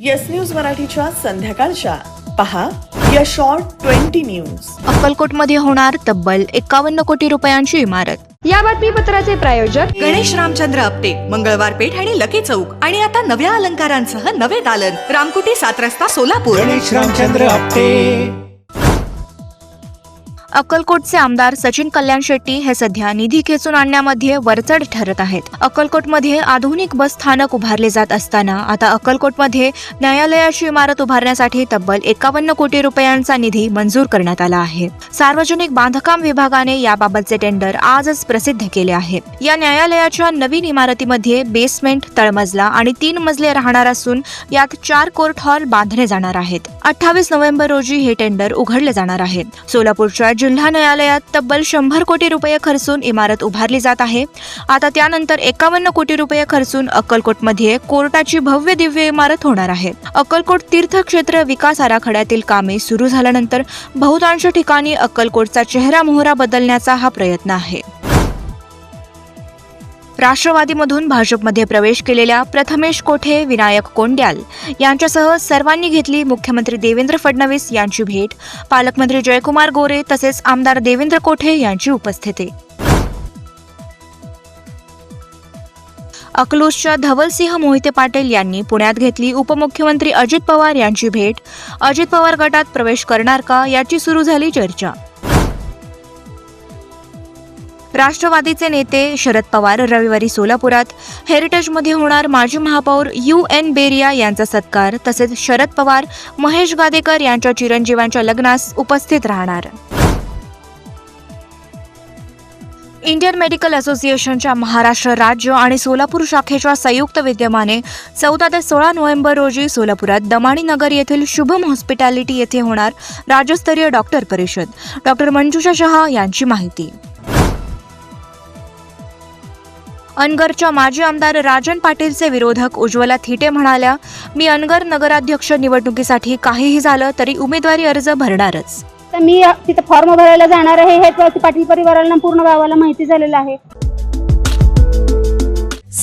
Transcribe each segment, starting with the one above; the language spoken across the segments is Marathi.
येस न्यूज मराठीच्या संध्याकाळच्या. पहा या शॉर्ट ट्वेंटी न्यूज अक्कलकोटमध्ये होणार तब्बल एकावन्न कोटी रुपयांची इमारत. या बातमीपत्राचे प्रायोजक गणेश रामचंद्र आपटे मंगळवार पेठ आणि लकी चौक. आणि आता नव्या अलंकारांसह नवे दालन. रामकुटी सात रस्ता सोलापूर. गणेश रामचंद्र आपटे. अक्कलकोटचे आमदार सचिन कल्याण शेट्टी हे सध्या निधी खेचून आणण्यामध्ये वरचढ ठरत आहेत. अक्कलकोटमध्ये आधुनिक बस स्थानक उभारले जात असताना आता अक्कलकोटमध्ये न्यायालयाची इमारत उभारण्यासाठी तब्बल एकावन्न कोटी रुपयांचा निधी मंजूर करण्यात आला आहे. सार्वजनिक बांधकाम विभागाने याबाबतचे टेंडर आजच प्रसिद्ध केले आहे. या न्यायालयाच्या नवीन इमारतीमध्ये बेसमेंट तळमजला आणि तीन मजले राहणार असून यात चार कोर्ट हॉल बांधले जाणार आहेत. अठ्ठावीस नोव्हेंबर रोजी हे टेंडर उघडले जाणार आहे सोलापूरच्या जिल्हा न्यायालयात तब्बल शंभर कोटी रुपये खर्चून इमारत उभारली जात आहे. आता त्यानंतर एकावन्न कोटी रुपये खर्चून अक्कलकोटमध्ये कोर्टाची भव्य दिव्य इमारत होणार आहे. अक्कलकोट तीर्थक्षेत्र विकास आराखड्यातील कामे सुरू झाल्यानंतर बहुतांश ठिकाणी अक्कलकोटचा चेहरा मोहरा बदलण्याचा हा प्रयत्न आहे. राष्ट्रवादीमधून भाजपमध्ये प्रवेश केलेल्या प्रथमेश कोठे विनायक कोंड्याल यांच्यासह सर्वांनी घेतली मुख्यमंत्री देवेंद्र फडणवीस यांची भेट. पालकमंत्री जयकुमार गोरे तसेच आमदार देवेंद्र कोठे यांची उपस्थिती. अकलूजच्या धवलसिंह मोहिते पाटील यांनी पुण्यात घेतली उपमुख्यमंत्री अजित पवार यांची भेट. अजित पवार गटात प्रवेश करणार का याची सुरू झाली चर्चा. राष्ट्रवादीचे नेते शरद पवार रविवारी सोलापुरात. हेरिटेजमध्ये होणार माजी महापौर यू एन बेरिया यांचा सत्कार तसेच शरद पवार महेश गादेकर यांच्या चिरंजीवांच्या लग्नास उपस्थित राहणार. इंडियन मेडिकल असोसिएशनच्या महाराष्ट्र राज्य आणि सोलापूर शाखेच्या संयुक्त विद्यमाने चौदा ते सोळा नोव्हेंबर रोजी सोलापुरात दमाणी नगर येथील शुभम हॉस्पिटॅलिटी येथे होणार राज्यस्तरीय डॉक्टर परिषद. डॉक्टर मंजुषा शहा यांची माहिती. अनगरच्या माजी आमदार राजन पाटीलचे विरोधक उज्ज्वला थिटे म्हणाल्या मी अनगर नगराध्यक्ष निवडणुकीसाठी काहीही झालं तरी उमेदवारी अर्ज भरणारच. तर मी तिथं फॉर्म भरायला जाणार आहे हे पाटील परिवाराला पूर्ण गावाला माहिती झालेलं आहे.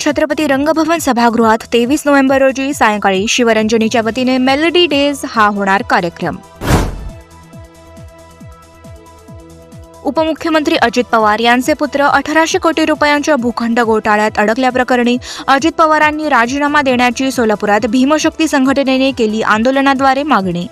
छत्रपती रंगभवन सभागृहात तेवीस नोव्हेंबर रोजी सायंकाळी शिवरंजनीच्या वतीने मेलडी डेज हा होणार कार्यक्रम. उपमुख्यमंत्री अजित पवार यांचे पुत्र अठराशे कोटी रुपयांच्या भूखंड घोटाळ्यात अडकल्याप्रकरणी अजित पवारांनी राजीनामा देण्याची सोलापुरात भीमशक्ती संघटनेने केली आंदोलनाद्वारे मागणी.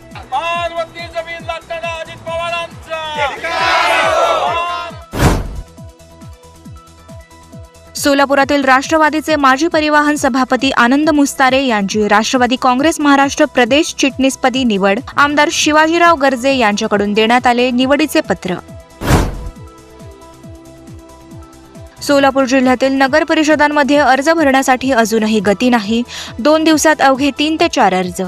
सोलापुरातील राष्ट्रवादीचे माजी परिवहन सभापती आनंद मुस्तारे यांची राष्ट्रवादी काँग्रेस महाराष्ट्र प्रदेश चिटणीसपदी निवड. आमदार शिवाजीराव गर्जे यांच्याकडून देण्यात आले निवडीचे पत्र. सोलापूर जिल्ह्यातील नगर परिषदांमध्ये अर्ज भरण्यासाठी अजूनही गती नाही. दोन दिवसात अवघे तीन ते चार अर्ज.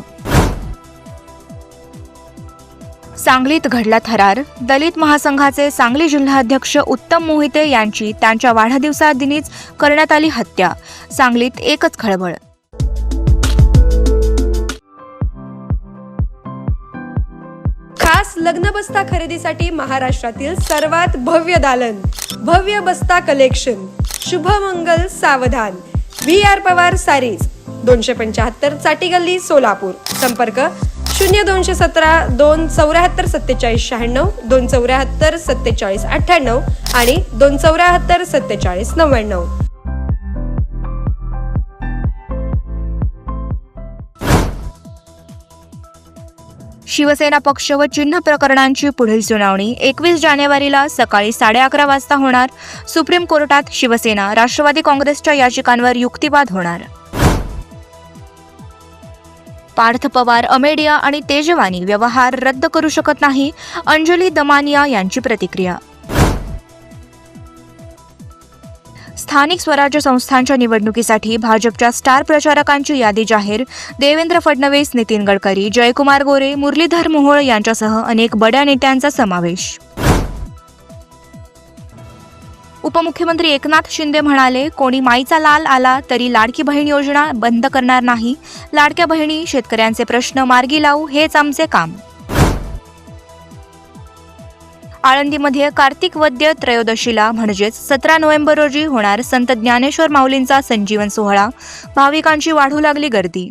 सांगलीत घडला थरार. दलित महासंघाचे सांगली जिल्हाध्यक्ष उत्तम मोहिते यांची त्यांच्या वाढदिवसादिनीच करण्यात आली हत्या. सांगलीत एकच खळबळ. खास लग्न बस्ता खरेदीसाठी महाराष्ट्रातील सर्वात भव्य दालन भव्य बस्ता collection Shubhmangal Saavdhan. V R Pawar saris दोनशे पंच्याहत्तर चाटी गल्ली सोलापूर. संपर्क शून्य दोनशे सतरा दोन चौऱ्याहत्तर सत्तेचाळीस शहाण्णव दोन चौऱ्याहत्तर सत्तेचाळीस अठ्ठ्याण्णव आणि दोन चौऱ्याहत्तर सत्तेचाळीस नव्याण्णव. शिवसेना पक्ष व चिन्ह प्रकरणांची पुढील सुनावणी एकवीस जानेवारीला सकाळी साडे अकरा वाजता होणार. सुप्रीम कोर्टात शिवसेना राष्ट्रवादी काँग्रेसच्या याचिकांवर युक्तिवाद होणार. पार्थ पवार अमेडिया आणि तेजवानी व्यवहार रद्द करू शकत नाही अंजली दमानिया यांची प्रतिक्रिया. स्थानिक स्वराज्य संस्थांच्या निवडणुकीसाठी भाजपच्या स्टार प्रचारकांची यादी जाहीर देवेंद्र फडणवीस नितीन गडकरी जयकुमार गोरे मुरलीधर मोहोळ यांच्यासह अनेक बड्या नेत्यांचा समावेश. उपमुख्यमंत्री एकनाथ शिंदे म्हणाले कोणी माईचा लाल आला तरी लाडकी बहीण योजना बंद करणार नाही. लाडक्या बहिणी शेतकऱ्यांचे प्रश्न मार्गी लावू हेच आमचे काम. आळंदीमध्ये कार्तिक वद्य त्रयोदशीला म्हणजेच सतरा नोव्हेंबर रोजी होणार संत ज्ञानेश्वर माऊलींचा संजीवन सोहळा. भाविकांची वाढू लागली गर्दी.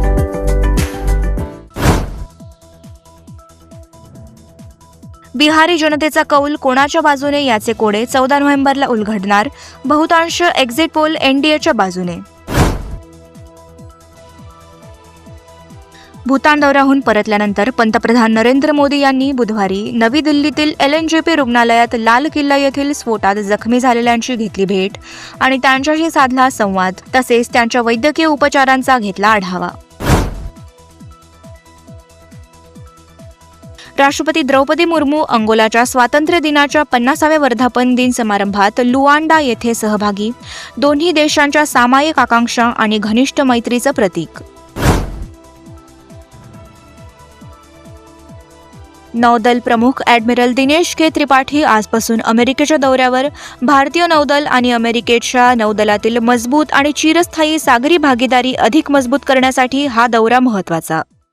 बिहारी जनतेचा कौल कोणाच्या बाजूने? याचे कोडे चौदा नोव्हेंबरला उलगडणार बहुतांश एक्झिट पोल एनडीएच्या बाजूने. भूतान दौऱ्याहून परतल्यानंतर पंतप्रधान नरेंद्र मोदी यांनी बुधवारी नवी दिल्लीतील एल एन जे पी रुग्णालयात लाल किल्ला येथील स्फोटात जखमी झालेल्यांची घेतली भेट आणि त्यांच्याशी साधला संवाद. तसेच त्यांच्या वैद्यकीय उपचारांचा घेतला आढावा. राष्ट्रपती द्रौपदी मुर्मू अंगोलाच्या स्वातंत्र्य दिनाच्या पन्नासाव्या वर्धापन दिन समारंभात लुआंडा येथे सहभागी. दोन्ही देशांच्या सामायिक आकांक्षा आणि घनिष्ठ मैत्रीचं प्रतीक. नौदल प्रमुख ॲडमिरल दिनेश के त्रिपाठी आजपासून अमेरिकेच्या दौऱ्यावर. भारतीय नौदल आणि अमेरिकेच्या नौदलातील मजबूत आणि चिरस्थायी सागरी भागीदारी अधिक मजबूत करण्यासाठी हा दौरा महत्त्वाचा